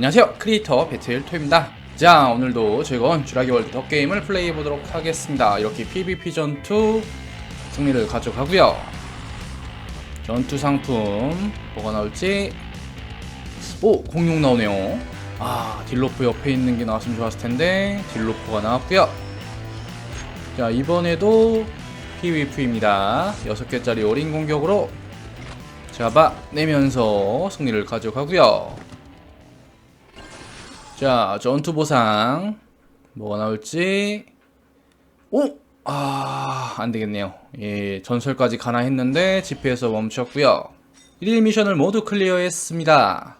안녕하세요. 크리에이터 배틀토입니다. 자 오늘도 즐거운 주라기 월드 더 게임을 플레이해 보도록 하겠습니다. 이렇게 PVP 전투 승리를 가져가고요. 전투 상품 뭐가 나올지? 오 공룡 나오네요. 아 딜로프 옆에 있는 게 나왔으면 좋았을 텐데 딜로프가 나왔고요. 자 이번에도 PVP입니다. 6개짜리 어린 공격으로 잡아내면서 승리를 가져가고요 자, 전투 보상. 뭐가 나올지. 오! 아, 안 되겠네요. 예, 전설까지 가나 했는데 집회에서 멈췄고요. 1일 미션을 모두 클리어했습니다.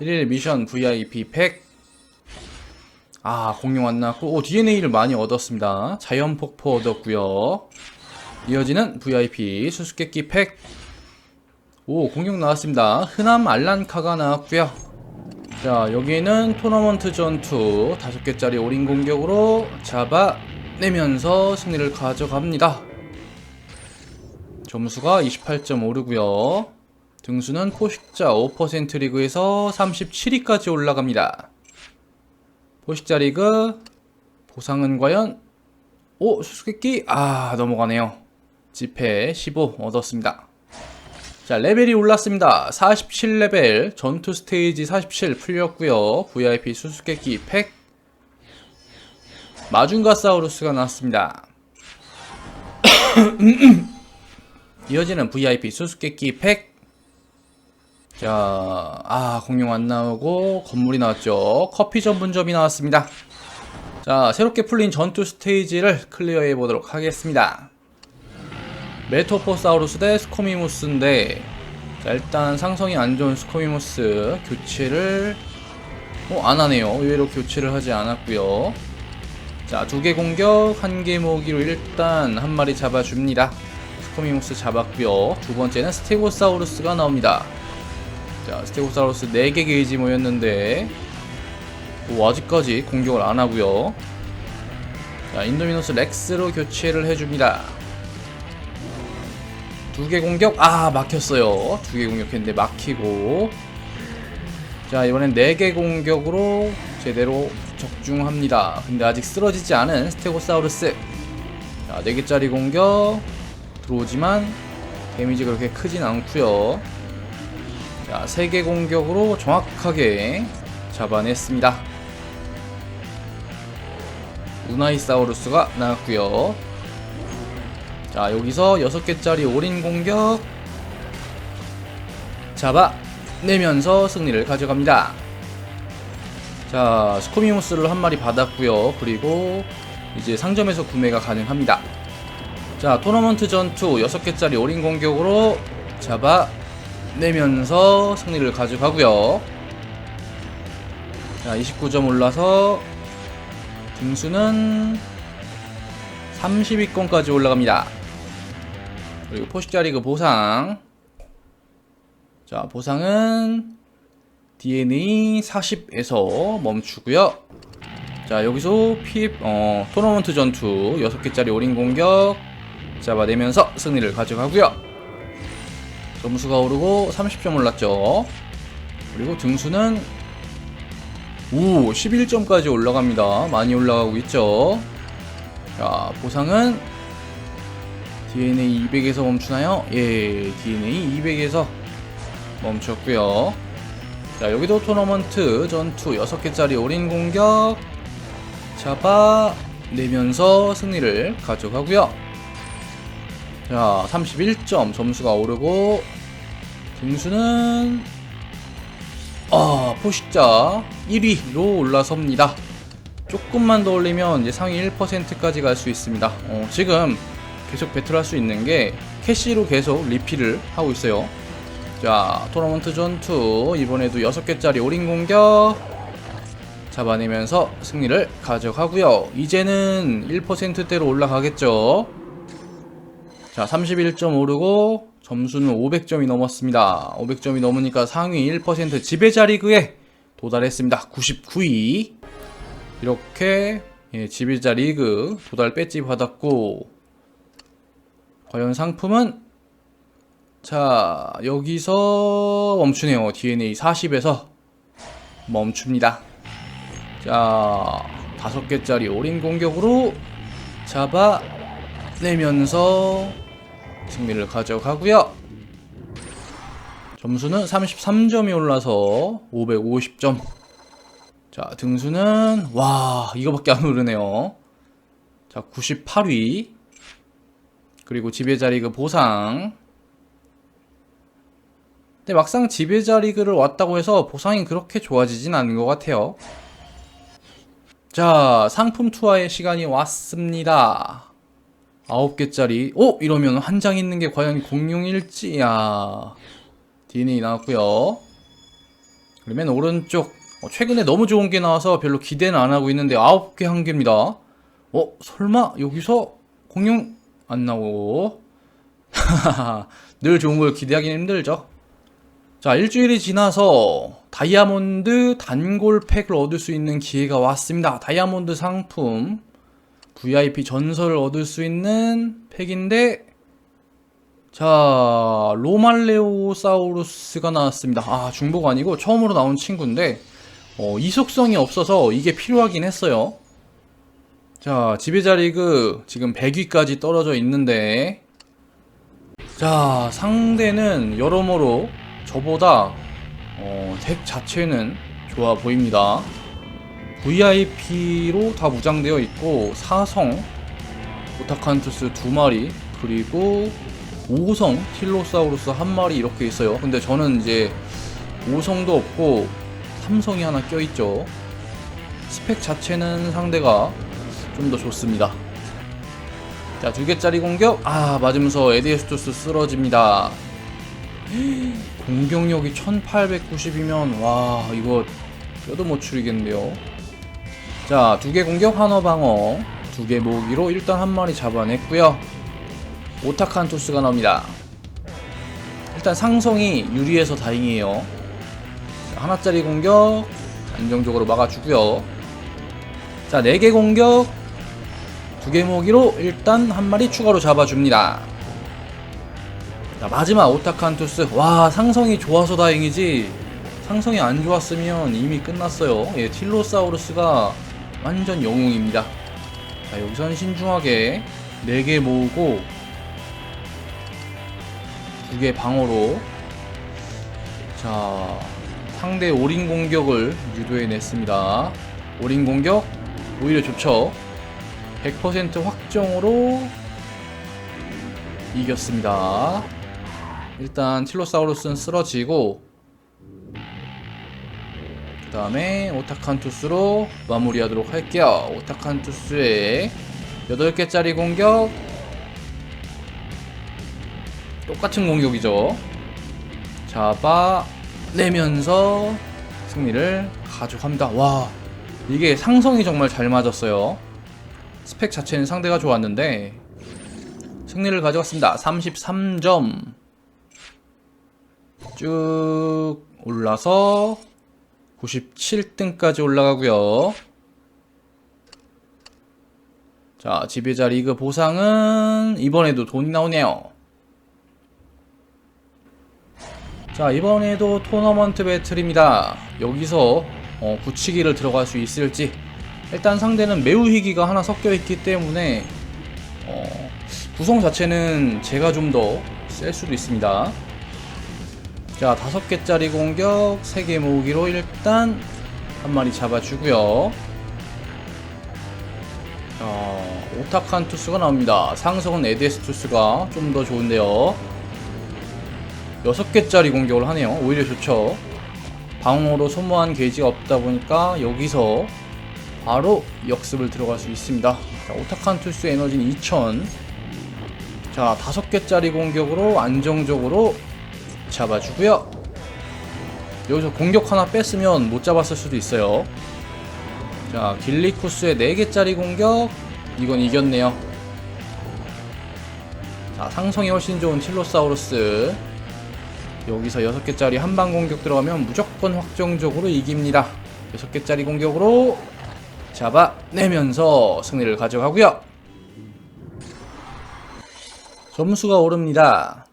1일 미션 VIP 팩. 아, 공룡 안 나왔고, 오, DNA를 많이 얻었습니다. 자연 폭포 얻었고요. 이어지는 VIP 수수께끼 팩. 오, 공룡 나왔습니다. 흔함 알란카가 나왔고요. 자 여기는 토너먼트 전투. 5개짜리 올인 공격으로 잡아내면서 승리를 가져갑니다. 점수가 28.5르고요. 등수는 포식자 5% 리그에서 37위까지 올라갑니다. 포식자 리그 보상은 과연? 오 수수께끼. 아 넘어가네요. 지폐 15 얻었습니다 자, 레벨이 올랐습니다. 47레벨, 전투 스테이지 47 풀렸고요. VIP 수수께끼 팩, 마중가 사우루스가 나왔습니다. 이어지는 VIP 수수께끼 팩. 자, 아, 공룡 안 나오고 건물이 나왔죠. 커피 전문점이 나왔습니다. 자, 새롭게 풀린 전투 스테이지를 클리어해 보도록 하겠습니다. 메토포사우루스 대 스코미무스인데 자, 일단 상성이 안 좋은 스코미무스 교체를 어, 안 하네요. 의외로 교체를 하지 않았고요. 자, 두 개 공격, 한 개 모기로 일단 한 마리 잡아줍니다. 스코미무스 잡았고요. 두 번째는 스테고사우루스가 나옵니다. 자, 스테고사우루스 4개 게이지 모였는데 오, 아직까지 공격을 안 하고요. 자, 인도미노스 렉스로 교체를 해줍니다. 두 개 공격? 아 막혔어요. 두 개 공격했는데 막히고. 자 이번엔 네 개 공격으로 제대로 적중합니다. 근데 아직 쓰러지지 않은 스테고사우루스. 자 4개짜리 공격. 들어오지만 데미지 그렇게 크진 않고요. 자 3개 공격으로 정확하게 잡아냈습니다. 우나이사우루스가 나왔고요 자 여기서 6개짜리 올인 공격. 잡아내면서 승리를 가져갑니다. 자 스코미우스를 한 마리 받았고요. 그리고 이제 상점에서 구매가 가능합니다. 자 토너먼트 전투 6개짜리 올인 공격으로 잡아내면서 승리를 가져가고요. 자 29점 올라서 등수는 30위권까지 올라갑니다 그리고 포식자 리그 보상. 자 보상은 DNA 40에서 멈추고요. 자 여기서 피 어, 토너먼트 전투 6개짜리 올인 공격 잡아내면서 승리를 가져가고요. 점수가 오르고 30점 올랐죠. 그리고 등수는 오 11점까지 올라갑니다. 많이 올라가고 있죠. 자 보상은 DNA 200에서 멈추나요? 예, DNA 200에서 멈췄고요. 자, 여기도 토너먼트 전투 6개짜리 올인 공격 잡아내면서 승리를 가져가고요. 자, 31점 점수가 오르고 등수는 아, 포식자 1위로 올라섭니다. 조금만 더 올리면 이제 상위 1%까지 갈 수 있습니다. 어, 지금 계속 배틀할 수 있는 게 캐시로 계속 리필을 하고 있어요. 자, 토너먼트 전투 이번에도 6개짜리 올인 공격 잡아내면서 승리를 가져가고요. 이제는 1%대로 올라가겠죠. 자, 31점 오르고 점수는 500점이 넘었습니다. 500점이 넘으니까 상위 1% 지배자 리그에 도달했습니다. 99위. 이렇게 예, 지배자 리그 도달 배지 받았고 과연 상품은 자 여기서 멈추네요 DNA 40에서 멈춥니다. 자, 다섯 개짜리 올인 공격으로 잡아내면서 승리를 가져가고요. 점수는 33점이 올라서 550점. 자, 등수는 와, 이거밖에 안 오르네요. 자, 98위. 그리고 지배자 리그 보상. 근데 막상 지배자 리그를 왔다고 해서 보상이 그렇게 좋아지진 않은 것 같아요. 자, 상품 투하의 시간이 왔습니다. 9개짜리. 오! 이러면 한 장 있는 게 과연 공룡일지. 야 DNA 나왔고요. 그러면 오른쪽. 어, 최근에 너무 좋은 게 나와서 별로 기대는 안 하고 있는데 9개 한 개입니다. 어? 설마 여기서 공룡 안 나오고. 늘 좋은 걸 기대하기 힘들죠. 자, 일주일이 지나서 다이아몬드 단골 팩을 얻을 수 있는 기회가 왔습니다. 다이아몬드 상품 VIP 전설을 얻을 수 있는 팩인데 자, 로말레오사우루스가 나왔습니다. 아, 중복 아니고 처음으로 나온 친구인데 어, 이속성이 없어서 이게 필요하긴 했어요. 자, 지배자 리그 지금 100위까지 떨어져 있는데 자, 상대는 여러모로 저보다 어, 덱 자체는 좋아 보입니다. VIP로 다 무장되어 있고 사성 오타칸투스 두 마리 그리고 5성 틸로사우루스 한 마리 이렇게 있어요. 근데 저는 이제 5성도 없고 3성이 하나 껴있죠. 스펙 자체는 상대가 좀 더 좋습니다. 자, 두 개짜리 공격. 아, 맞으면서 에디에스토스 쓰러집니다. 공격력이 1890이면, 와, 이거 뼈도 못 추리겠는데요. 자, 두 개 공격, 하나 방어. 두 개 모기로 일단 한 마리 잡아냈고요. 오타칸 토스가 나옵니다. 일단 상성이 유리해서 다행이에요. 자, 하나짜리 공격, 안정적으로 막아주고요. 자, 네 개 공격, 두개 모기로 일단 한 마리 추가로 잡아줍니다. 자, 마지막 오타칸투스. 와, 상성이 좋아서 다행이지. 상성이 안 좋았으면 이미 끝났어요. 예, 틸로사우루스가 완전 영웅입니다. 자, 여기선 신중하게 4개 모으고 2개 방어로 자, 상대 올인 공격을 유도해냈습니다. 올인 공격 오히려 좋죠. 100% 확정으로 이겼습니다. 일단 틸로사우루스는 쓰러지고 그 다음에 오타칸투스로 마무리하도록 할게요. 오타칸투스의 8개짜리 공격 똑같은 공격이죠. 잡아내면서 승리를 가져갑니다. 와 이게 상성이 정말 잘 맞았어요. 스펙 자체는 상대가 좋았는데 승리를 가져갔습니다. 33점 쭉 올라서 97등까지 올라가고요. 자, 지배자 리그 보상은 이번에도 돈이 나오네요. 자, 이번에도 토너먼트 배틀입니다. 여기서 어, 굳히기를 들어갈 수 있을지. 일단 상대는 매우 희귀가 하나 섞여 있기 때문에 어, 구성 자체는 제가 좀 더 셀 수도 있습니다. 자, 다섯 개짜리 공격, 세 개 모으기로 일단 한 마리 잡아주고요. 어, 오타칸 투스가 나옵니다. 상성은 에데스 투스가 좀 더 좋은데요. 여섯 개짜리 공격을 하네요. 오히려 좋죠. 방어로 소모한 게이지가 없다 보니까 여기서 바로 역습을 들어갈 수 있습니다. 자, 오타칸 투스 에너지는 2000. 자, 다섯 개짜리 공격으로 안정적으로 잡아주고요. 여기서 공격 하나 뺐으면 못 잡았을 수도 있어요. 자, 길리쿠스의 4개짜리 공격. 이건 이겼네요. 자, 상성이 훨씬 좋은 틸로사우루스. 여기서 6개짜리 한방 공격 들어가면 무조건 확정적으로 이깁니다. 6개짜리 공격으로 잡아내면서 승리를 가져가고요. 점수가 오릅니다.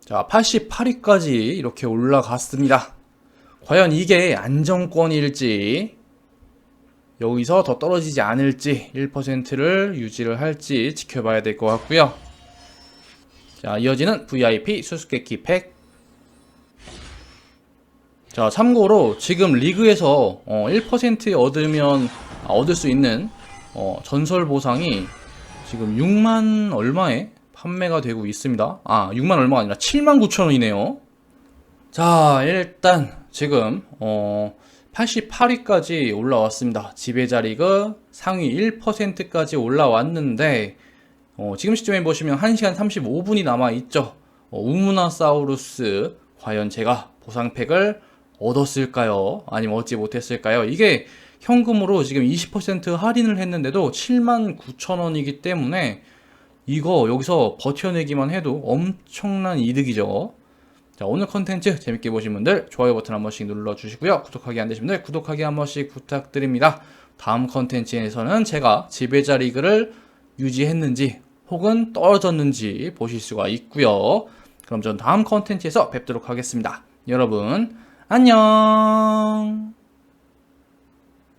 자, 88위까지 이렇게 올라갔습니다. 과연 이게 안정권일지, 여기서 더 떨어지지 않을지, 1%를 유지를 할지 지켜봐야 될 것 같고요. 자, 이어지는 VIP 수수께끼 팩. 자, 참고로 지금 리그에서 어, 1% 얻으면 아, 얻을 수 있는 어, 전설 보상이 지금 6만 얼마에 판매가 되고 있습니다. 아, 6만 얼마가 아니라 7만 9천 원이네요. 자, 일단 지금 어 88위까지 올라왔습니다. 지배자 리그 상위 1%까지 올라왔는데 어, 지금 시점에 보시면 1시간 35분이 남아 있죠. 어, 우무나사우루스 과연 제가 보상팩을 얻었을까요? 아니면 얻지 못했을까요? 이게 현금으로 지금 20% 할인을 했는데도 7만 9천 원이기 때문에 이거 여기서 버텨내기만 해도 엄청난 이득이죠. 자, 오늘 컨텐츠 재밌게 보신 분들 좋아요 버튼 한 번씩 눌러주시고요. 구독하기 안 되신 분들 구독하기 한 번씩 부탁드립니다. 다음 컨텐츠에서는 제가 지배자 리그를 유지했는지 혹은 떨어졌는지 보실 수가 있고요. 그럼 전 다음 컨텐츠에서 뵙도록 하겠습니다. 여러분, 안녕!